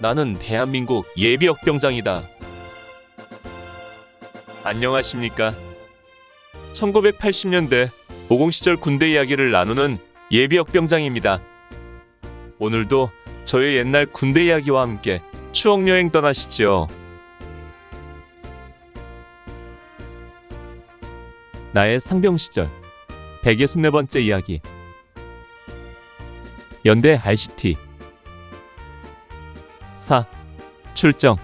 나는 대한민국 예비역 병장이다. 안녕하십니까? 1980년대 50 시절 군대 이야기를 나누는 예비역 병장입니다. 오늘도 저의 옛날 군대 이야기와 함께 추억 여행 떠나시죠. 나의 상병 시절 164번째 이야기 연대 RCT 4. 출정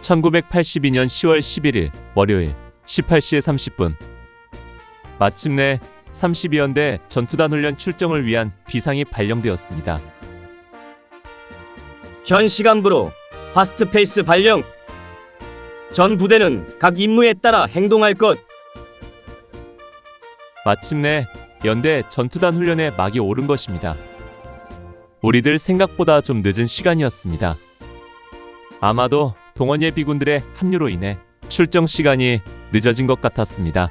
1982년 10월 11일 월요일 18시에 30분 마침내 32연대 전투단 훈련 출정을 위한 비상이 발령되었습니다. 현 시간부로 파스트 페이스 발령. 전 부대는 각 임무에 따라 행동할 것. 마침내 연대 전투단 훈련에 막이 오른 것입니다. 우리들 생각보다 좀 늦은 시간이었습니다. 아마도 동원 예비군들의 합류로 인해 출정 시간이 늦어진 것 같았습니다.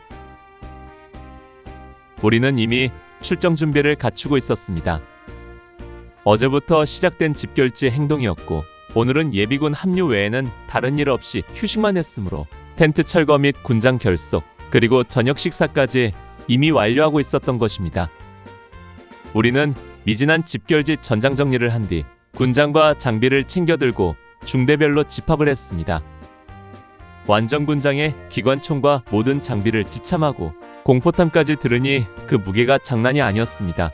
우리는 이미 출정 준비를 갖추고 있었습니다. 어제부터 시작된 집결지 행동이었고 오늘은 예비군 합류 외에는 다른 일 없이 휴식만 했으므로 텐트 철거 및 군장 결속 그리고 저녁 식사까지 이미 완료하고 있었던 것입니다. 우리는 미진한 집결지 전장 정리를 한 뒤 군장과 장비를 챙겨 들고 중대별로 집합을 했습니다. 완전 군장에 기관총과 모든 장비를 지참하고 공포탄까지 들으니 그 무게가 장난이 아니었습니다.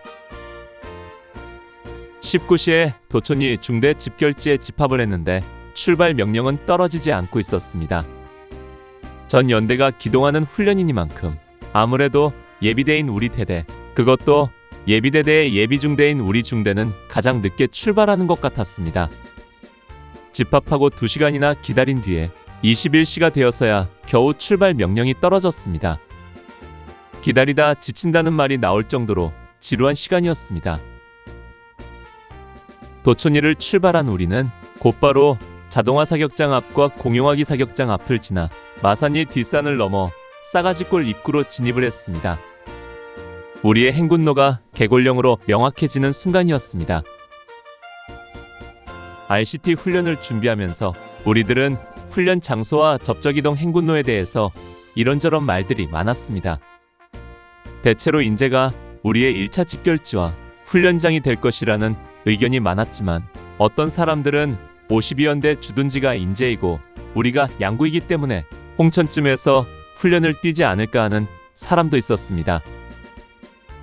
19시에 도촌이 중대 집결지에 집합을 했는데 출발 명령은 떨어지지 않고 있었습니다. 전 연대가 기동하는 훈련이니만큼 아무래도 예비대인 우리 대대, 그것도 예비대대의 예비중대인 우리 중대는 가장 늦게 출발하는 것 같았습니다. 집합하고 2시간이나 기다린 뒤에 21시가 되어서야 겨우 출발 명령이 떨어졌습니다. 기다리다 지친다는 말이 나올 정도로 지루한 시간이었습니다. 도촌이를 출발한 우리는 곧바로 자동화 사격장 앞과 공용화기 사격장 앞을 지나 마산리 뒷산을 넘어 싸가지골 입구로 진입을 했습니다. 우리의 행군로가 개골령으로 명확해지는 순간이었습니다. RCT 훈련을 준비하면서 우리들은 훈련 장소와 접적이동 행군로에 대해서 이런저런 말들이 많았습니다. 대체로 인재가 우리의 1차 집결지와 훈련장이 될 것이라는 의견이 많았지만 어떤 사람들은 52연대 주둔지가 인재이고 우리가 양구이기 때문에 홍천쯤에서 훈련을 뛰지 않을까 하는 사람도 있었습니다.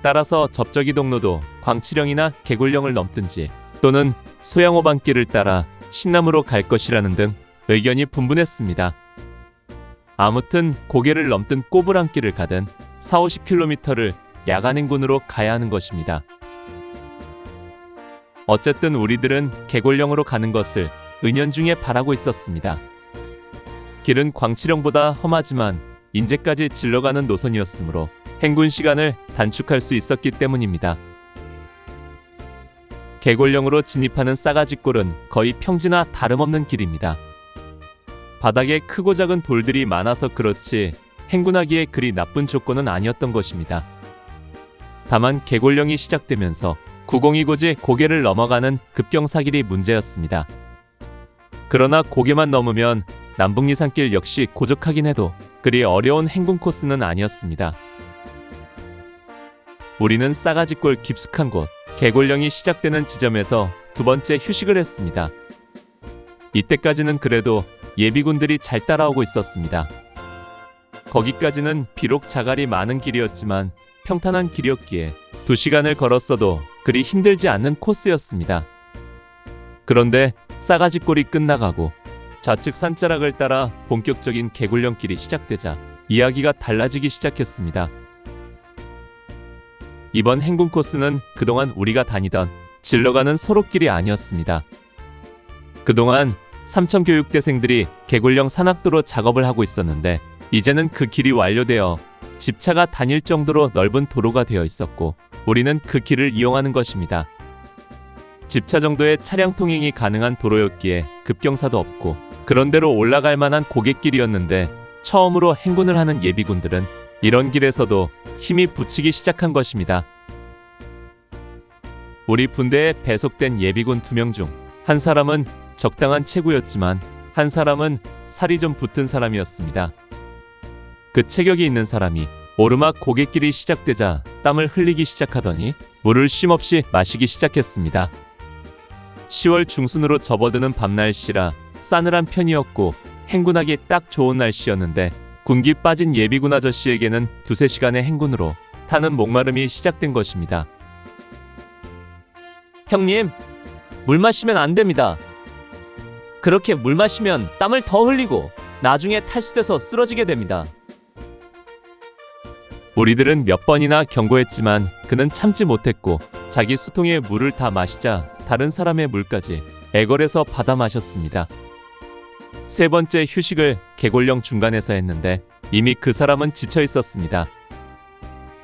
따라서 접적이동로도 광치령이나 개굴령을 넘든지 또는 소양호반길을 따라 신남으로 갈 것이라는 등 의견이 분분했습니다. 아무튼 고개를 넘든 꼬부랑길을 가든 4, 50km를 야간 행군으로 가야 하는 것입니다. 어쨌든 우리들은 개골령으로 가는 것을 은연중에 바라고 있었습니다. 길은 광치령보다 험하지만 인제까지 질러가는 노선이었으므로 행군 시간을 단축할 수 있었기 때문입니다. 개골령으로 진입하는 싸가지골은 거의 평지나 다름없는 길입니다. 바닥에 크고 작은 돌들이 많아서 그렇지 행군하기에 그리 나쁜 조건은 아니었던 것입니다. 다만 개골령이 시작되면서 902고지 고개를 넘어가는 급경사길이 문제였습니다. 그러나 고개만 넘으면 남북리산길 역시 고적하긴 해도 그리 어려운 행군 코스는 아니었습니다. 우리는 싸가지골 깊숙한 곳 개골령이 시작되는 지점에서 두 번째 휴식을 했습니다. 이때까지는 그래도 예비군들이 잘 따라오고 있었습니다. 거기까지는 비록 자갈이 많은 길이었지만 평탄한 길이었기에 두 시간을 걸었어도 그리 힘들지 않는 코스였습니다. 그런데 싸가지골이 끝나가고 좌측 산자락을 따라 본격적인 개굴령길이 시작되자 이야기가 달라지기 시작했습니다. 이번 행군 코스는 그동안 우리가 다니던 질러가는 소록길이 아니었습니다. 그동안 삼천 교육대생들이 개굴령 산악도로 작업을 하고 있었는데 이제는 그 길이 완료되어 집차가 다닐 정도로 넓은 도로가 되어 있었고 우리는 그 길을 이용하는 것입니다. 집차 정도의 차량 통행이 가능한 도로였기에 급경사도 없고 그런대로 올라갈 만한 고갯길이었는데 처음으로 행군을 하는 예비군들은 이런 길에서도 힘이 붙이기 시작한 것입니다. 우리 분대에 배속된 예비군 두 명 중 한 사람은 적당한 체구였지만 한 사람은 살이 좀 붙은 사람이었습니다. 그 체격이 있는 사람이 오르막 고갯길이 시작되자 땀을 흘리기 시작하더니 물을 쉼없이 마시기 시작했습니다. 10월 중순으로 접어드는 밤 날씨라 싸늘한 편이었고 행군하기 딱 좋은 날씨였는데 군기 빠진 예비군 아저씨에게는 두세 시간의 행군으로 타는 목마름이 시작된 것입니다. 형님, 물 마시면 안 됩니다. 그렇게 물 마시면 땀을 더 흘리고 나중에 탈수돼서 쓰러지게 됩니다. 우리들은 몇 번이나 경고했지만 그는 참지 못했고 자기 수통에 물을 다 마시자 다른 사람의 물까지 애걸해서 받아 마셨습니다. 세 번째 휴식을 개골령 중간에서 했는데 이미 그 사람은 지쳐 있었습니다.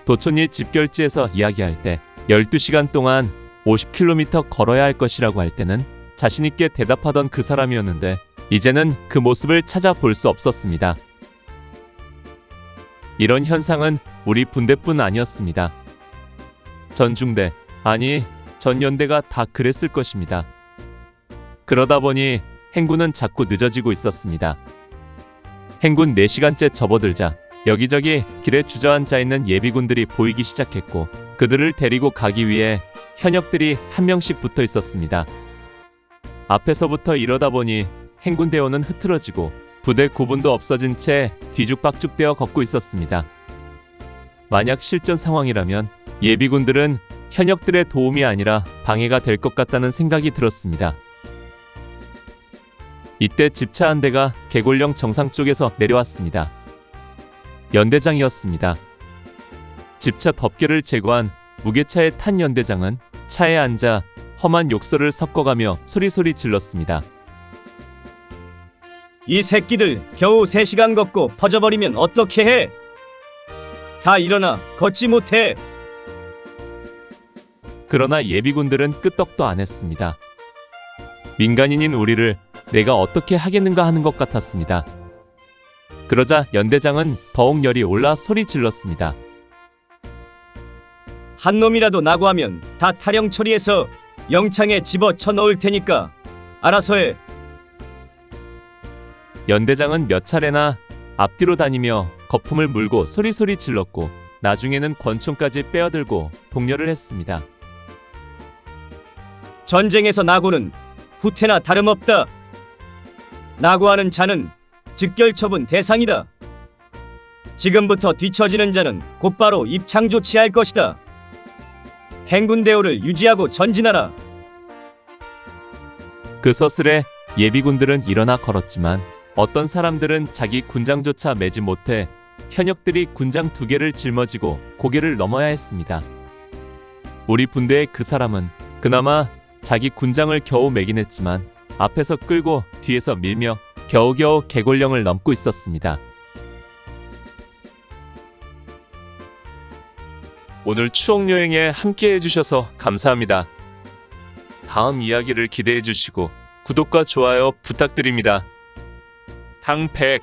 도촌이 집결지에서 이야기할 때 12시간 동안 50km 걸어야 할 것이라고 할 때는 자신있게 대답하던 그 사람이었는데 이제는 그 모습을 찾아볼 수 없었습니다. 이런 현상은 우리 분대뿐 아니었습니다. 전중대, 아니, 전연대가 다 그랬을 것입니다. 그러다 보니 행군은 자꾸 늦어지고 있었습니다. 행군 4시간째 접어들자 여기저기 길에 주저앉아 있는 예비군들이 보이기 시작했고 그들을 데리고 가기 위해 현역들이 한 명씩 붙어 있었습니다. 앞에서부터 이러다 보니 행군 대원은 흐트러지고 부대 구분도 없어진 채 뒤죽박죽되어 걷고 있었습니다. 만약 실전 상황이라면 예비군들은 현역들의 도움이 아니라 방해가 될 것 같다는 생각이 들었습니다. 이때 집차 한 대가 개골령 정상 쪽에서 내려왔습니다. 연대장이었습니다. 집차 덮개를 제거한 무게차에 탄 연대장은 차에 앉아 험한 욕설을 섞어가며 소리소리 질렀습니다. 이 새끼들 겨우 3시간 걷고 퍼져버리면 어떻게 해? 다 일어나 걷지 못해. 그러나 예비군들은 끄떡도 안 했습니다. 민간인인 우리를 내가 어떻게 하겠는가 하는 것 같았습니다. 그러자 연대장은 더욱 열이 올라 소리 질렀습니다. 한 놈이라도 나고 하면 다 타령 처리해서 영창에 집어 쳐 넣을 테니까 알아서 해. 연대장은 몇 차례나 앞뒤로 다니며 거품을 물고 소리소리 질렀고 나중에는 권총까지 빼어들고 독려를 했습니다. 전쟁에서 나고는 후퇴나 다름없다. 나고하는 자는 즉결 처분 대상이다. 지금부터 뒤처지는 자는 곧바로 입창 조치할 것이다. 행군 대우를 유지하고 전진하라. 그 서슬에 예비군들은 일어나 걸었지만 어떤 사람들은 자기 군장조차 매지 못해 현역들이 군장 두 개를 짊어지고 고개를 넘어야 했습니다. 우리 분대의 그 사람은 그나마 자기 군장을 겨우 매긴 했지만 앞에서 끌고 뒤에서 밀며 겨우겨우 개골령을 넘고 있었습니다. 오늘 추억 여행에 함께 해주셔서 감사합니다. 다음 이야기를 기대해 주시고 구독과 좋아요 부탁드립니다. 당백